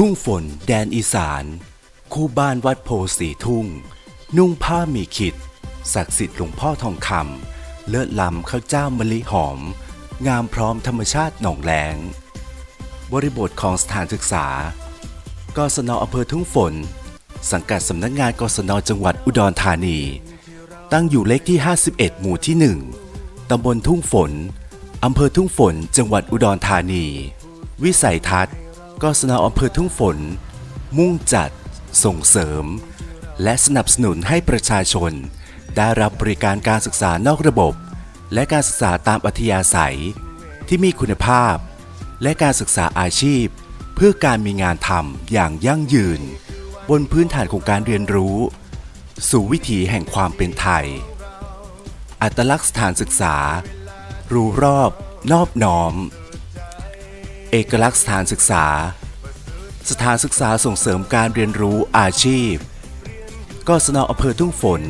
ทุ่งฝนแดนอีสาน คู่บ้านวัดโพสีทุ่ง นุ่งผ้ามีขิด ศักดิ์สิทธิ์หลวงพ่อทองคำเลิศลำข้าวเจ้ามะลิหอม งามพร้อมธรรมชาติหนองแหลง บริบทของสถานศึกษากศนอำเภอทุ่งฝน สังกัดสำนักงานกศนจังหวัดอุดรธานี ตั้งอยู่เลขที่ 51 หมู่ที่ 1 ตำบลทุ่งฝน อำเภอทุ่งฝน จังหวัดอุดรธานี วิสัยทัศน์ กศนอำเภอทุ่งฝน มุ่งจัด ส่งเสริม และสนับสนุนให้ประชาชน ได้รับบริการการศึกษานอกระบบ และการศึกษาตามอัธยาศัย ที่มีคุณภาพ และการศึกษาอาชีพ เพื่อการมีงานทำอย่างยั่งยืน บนพื้นฐานของการเรียนรู้ สู่วิถีแห่งความเป็นไทย อัตลักษณ์สถานศึกษา รู้รอบ นอบน้อม เอกลักษณ์สถานศึกษา สถานศึกษาส่งเสริมการเรียนรู้อาชีพ กศนอำเภอทุ่งฝน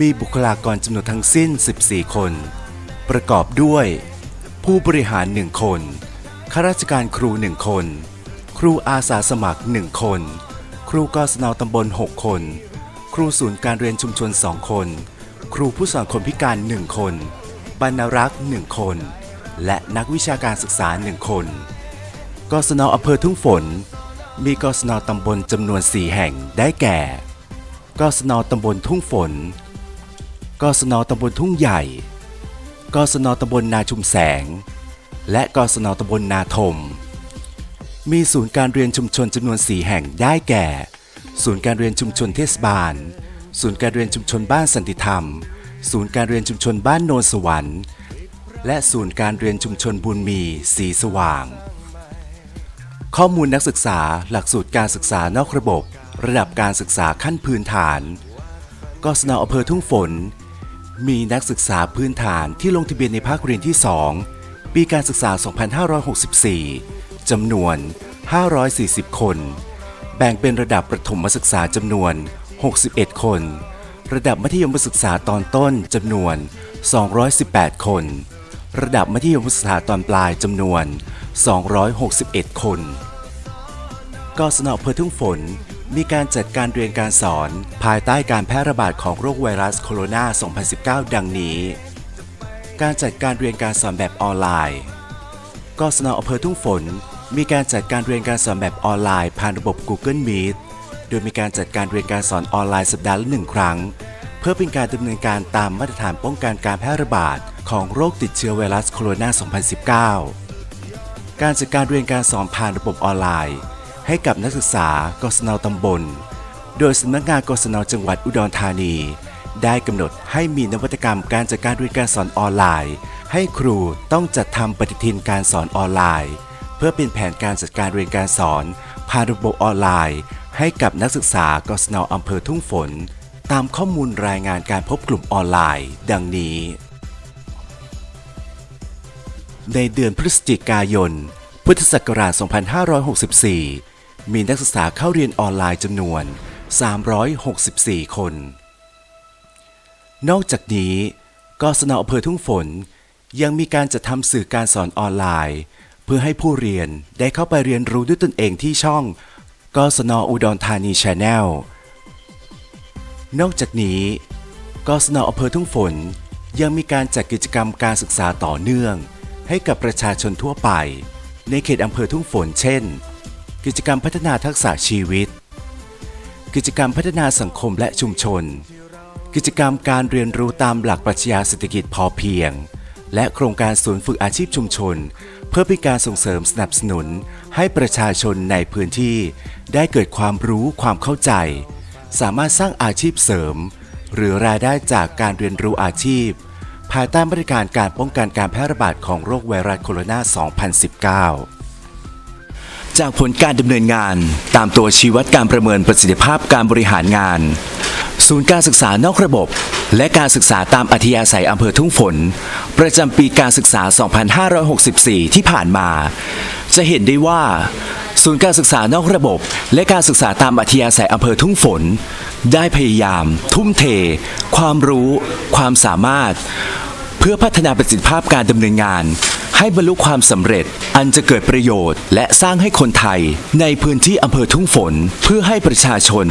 มีบุคลากรจำนวนทั้งสิ้น 14 คน ประกอบด้วย ผู้บริหาร 1 คน ข้าราชการครู 1 คน ครูอาสาสมัคร 1 คน ครูกศนตำบล 6 คน ครูศูนย์การเรียนชุมชน 2 คน ครูผู้สอนคนพิการ 1 คน บรรณรักษ์ 1 คน และนักวิชาการศึกษา 1 คน กศนอำเภอทุ่งฝน มีกศนตำบลจำนวน 4 แห่งได้แก่ กศนตำบลทุ่งฝน กศนตำบลทุ่งใหญ่ กศนตำบลนาชุมแสง และกศนตำบลนาทม มีศูนย์การเรียนชุมชนจำนวน 4 แห่งได้แก่ ศูนย์การเรียนชุมชนเทศบาล ศูนย์การเรียนชุมชนบ้านสันติธรรม ศูนย์การเรียนชุมชนบ้านโนนสวรรค์ และศูนย์การเรียนชุมชนบุญมีสีสว่าง ข้อมูลนักศึกษาหลักสูตรการศึกษานอกระบบ ระดับการศึกษาขั้นพื้นฐาน กศนอำเภอทุ่งฝน มีนักศึกษาพื้นฐานที่ลงทะเบียนในภาคเรียนที่ 2 ปีการศึกษา 2564 จำนวน 540 คน แบ่งเป็นระดับประถมศึกษาจำนวน 61 คน ระดับมัธยมศึกษาตอนต้นจำนวน 218 คน ระดับมัธยมศึกษาตอนปลายจำนวน 261 คน กศนอำเภอทุ่งฝนมีการจัดการเรียนการสอนภายใต้การแพร่ระบาดของโรคไวรัสโคโรนา 2019 ดังนี้ การจัดการเรียนการสอนแบบออนไลน์ กศนอำเภอทุ่งฝน มีการจัดการเรียนการสอนแบบออนไลน์ผ่านระบบ Google Meet โดยมีการจัดการเรียนการสอนออนไลน์สัปดาห์ละหนึ่งครั้ง พื่อเป็นการดำเนินการตามมาตรฐานป้องกันการแพร่ระบาดของโรคติดเชื้อไวรัสโคโรนา 2019 การจัดการเรียนการสอนผ่านระบบออนไลน์ ให้กับนักศึกษากศนตำบล โดยสำนักงานกศนจังหวัดอุดรธานี ได้กำหนดให้มีนวัตกรรมการจัดการเรียนการสอนออนไลน์ ให้ครูต้องจัดทำปฏิทินการสอนออนไลน์ เพื่อเป็นแผนการจัดการเรียนการสอน ผ่านระบบออนไลน์ ให้กับนักศึกษากศนอำเภอทุ่งฝน ตามข้อมูลรายงานการพบกลุ่มออนไลน์ ดังนี้ ในเดือนพฤศจิกายน พุทธศักราช 2564 มีนักศึกษาเข้าเรียนออนไลน์จำนวน 364 คน นอกจากนี้กศนอำเภอทุ่งฝน ยังมีการจัดทำสื่อการสอนออนไลน์ เพื่อให้ผู้เรียนได้เข้าไปเรียนรู้ด้วยตนเองที่ช่องกศนอุดรธานีชาแนล นอกจากนี้กศนอำเภอทุ่งฝนยังมีการจัดกิจกรรมการศึกษาต่อเนื่อง ให้กับประชาชนทั่วไป ในเขตอำเภอทุ่งฝนเช่น กิจกรรมพัฒนาทักษะชีวิต กิจกรรมพัฒนาสังคมและชุมชน กิจกรรมการเรียนรู้ตามหลักปรัชญาเศรษฐกิจพอเพียง และโครงการศูนย์ฝึกอาชีพชุมชน เพื่อเป็นการส่งเสริมสนับสนุน ให้ประชาชนในพื้นที่ ได้เกิดความรู้ความเข้าใจ สามารถสร้างอาชีพเสริม หรือรายได้จากการเรียนรู้อาชีพ ภายใต้มาตรการการป้องกันการแพร่ระบาดของโรคไวรัสโคโรนา 2019จากผลการดำเนินงานตามตัวชี้วัดการประเมินประสิทธิภาพการบริหารงาน ศูนย์การศึกษานอกระบบ และการศึกษาตามอัธยาศัยอำเภอทุ่งฝน ประจำปีการศึกษา 2564 ที่ผ่านมา จะเห็นได้ว่า ศูนย์การศึกษานอกระบบ และการศึกษาตามอัธยาศัยอำเภอทุ่งฝน ได้พยายาม ทุ่มเท ความรู้ ความสามารถ เพื่อพัฒนาประสิทธิภาพการดำเนินงาน ให้บรรลุความสำเร็จ อันจะเกิดประโยชน์ และสร้างให้คนไทย ในพื้นที่อำเภอทุ่งฝน เพื่อให้ประชาชน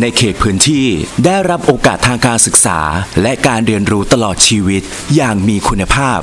ในเขตพื้นที่ได้รับโอกาสทางการศึกษา และการเรียนรู้ตลอดชีวิตอย่างมีคุณภาพ